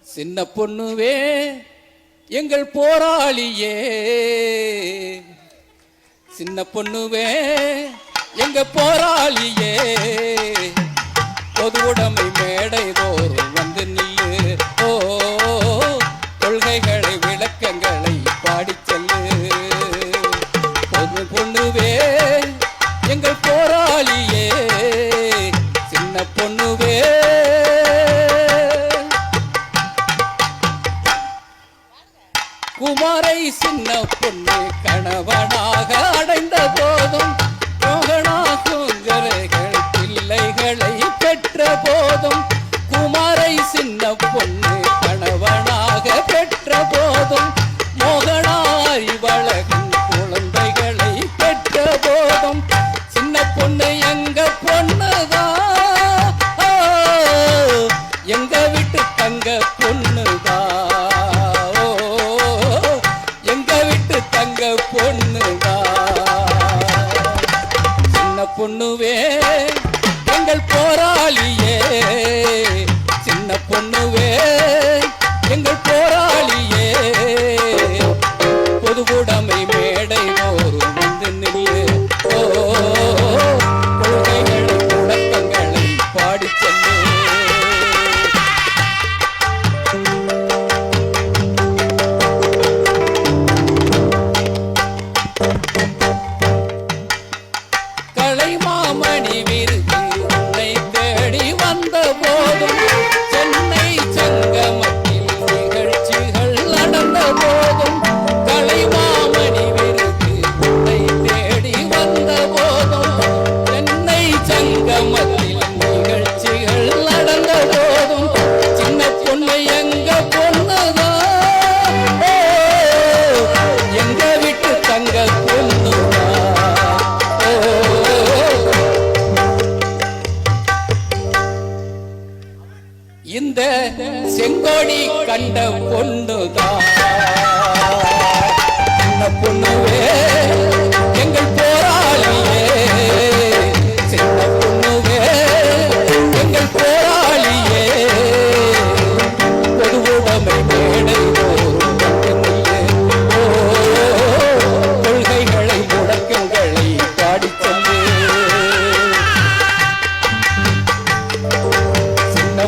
சின்ன பொண்ணுவே எங்கள் போராளியே. சின்ன பொண்ணுவே எங்க போராளியே. பொது உடைமை மேடை தோறும் வந்து நில்லு. ஓ கொள்கைகளை விளக்கங்களை பாடி செல்லு. பொது பொண்ணுவே எங்கள் போராளியே. சின்ன பொண்ணுவே? குமாரை சின்ன பொண்ணு பொண்ணுவே எங்கள் போராளியே. சின்ன பொண்ணுவே எங்கள் போராளியே. பொதுவுடைமை செங்கோடி கண்ட பொண்ணுதான். பொண்ணுவே எங்கள் போராளியே. சின்ன பொண்ணுவே எங்கள் போராளியே. பொதுவுடைமை மேடை கொள்கைகளை முழக்கங்களை பாடி சொல்லு. சின்ன